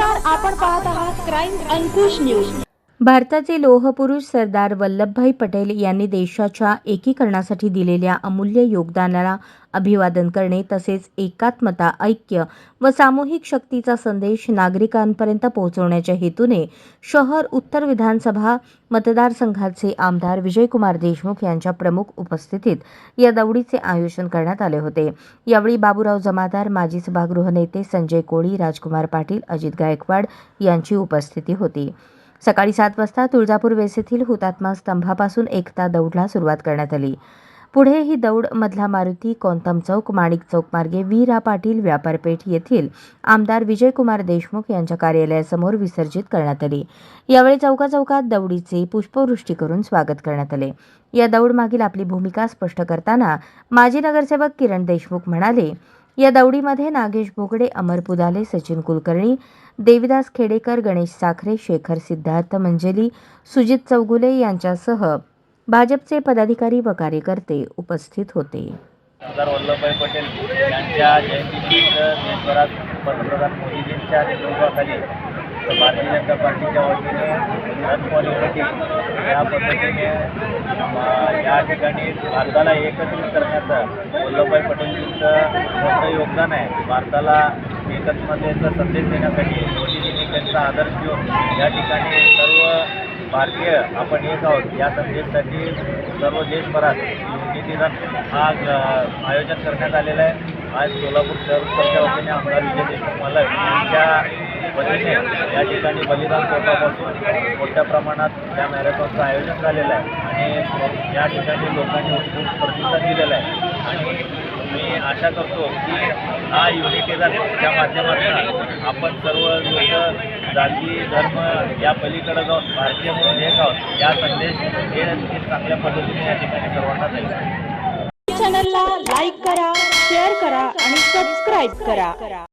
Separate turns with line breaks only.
नमस्कार आपण पाहत आहात क्राईम अंकुश न्यूज
भारताचे लोहपुरुष सरदार वल्लभभाई पटेल यांनी देशाच्या एकीकरणासाठी दिलेल्या अमूल्य योगदानाला अभिवादन करणे तसेच एकात्मता ऐक्य व सामूहिक शक्तीचा संदेश नागरिकांपर्यंत पोहोचवण्याच्या हेतूने शहर उत्तर विधानसभा मतदारसंघाचे आमदार विजयकुमार देशमुख यांच्या प्रमुख उपस्थितीत या दौडीचे आयोजन करण्यात आले होते. यावेळी बाबूराव जमादार माजी सभागृह नेते संजय कोळी राजकुमार पाटील अजित गायकवाड यांची उपस्थिती होती. सकाळी सात वाजता तुळजापूर वेसेथील हुतात्मा स्तंभापासून एकता दौडला सुरुवात करण्यात आली. पुढे ही दौड मधला मारुती कोंतम चौक माणिक चौक मार्गे वीरा पाटील व्यापारपेठ येथील आमदार विजयकुमार देशमुख यांच्या कार्यालयासमोर विसर्जित करण्यात आली. यावेळी चौका चौकात दौडीचे पुष्पवृष्टी करून स्वागत करण्यात आले. या दौडमागील आपली भूमिका स्पष्ट करताना माजी नगरसेवक किरण देशमुख म्हणाले या दौडीमध्ये नागेश बोगडे अमर पुदाले सचिन कुलकर्णी देविदास खेडेकर गणेश साखरे शेखर सिद्धार्थ मंजली सुजित चौगुले यांच्यासह भाजपचे पदाधिकारी व कार्यकर्ते उपस्थित होते.
सरदार वल्लभभाई पटेल यांच्या जयंतीनिमित्त देशभरात पंतप्रधान मोदीजींच्या नेतृत्वाखाली भारतीय जनता पार्टीच्या वतीने रन फॉर युनिटी या पद्धतीने या ठिकाणी भारताला एकत्रित करण्याचं वल्लभभाई पटेलजींचं मोठं योगदान आहे. भारताला एकत्मतेचा संदेश देण्यासाठी मोदीजींनी त्यांचा आदर्श घेऊन या ठिकाणी सर्व भारतीय आपण एक आहोत. या संदेशासाठी सर्व देशभरात युनिटी दिन हा आयोजन करण्यात आलेलं आहे. आज सोलापूर शहर उत्तरच्या वतीने आमदार विजय देशमुख मलक यांच्या वतीने या ठिकाणी बलिदान स्वतःपासून मोठ्या प्रमाणात या मॅरेथॉनचं आयोजन झालेलं आहे. आणि या ठिकाणी लोकांनी उत्स्फूर्त प्रतिसाद दिलेला आहे. आणि मी आशा करतो की हा युनिटी त्या माध्यमातून आपण सर्व लोक जाती धर्म या पलीकडे जाऊन भारतीय म्हणून एक आहोत या संदेश हे चांगल्या पद्धतीने या ठिकाणी सर्वांना जाईल
चॅनलला लाईक करा शेअर करा आणि सबस्क्राईब करा.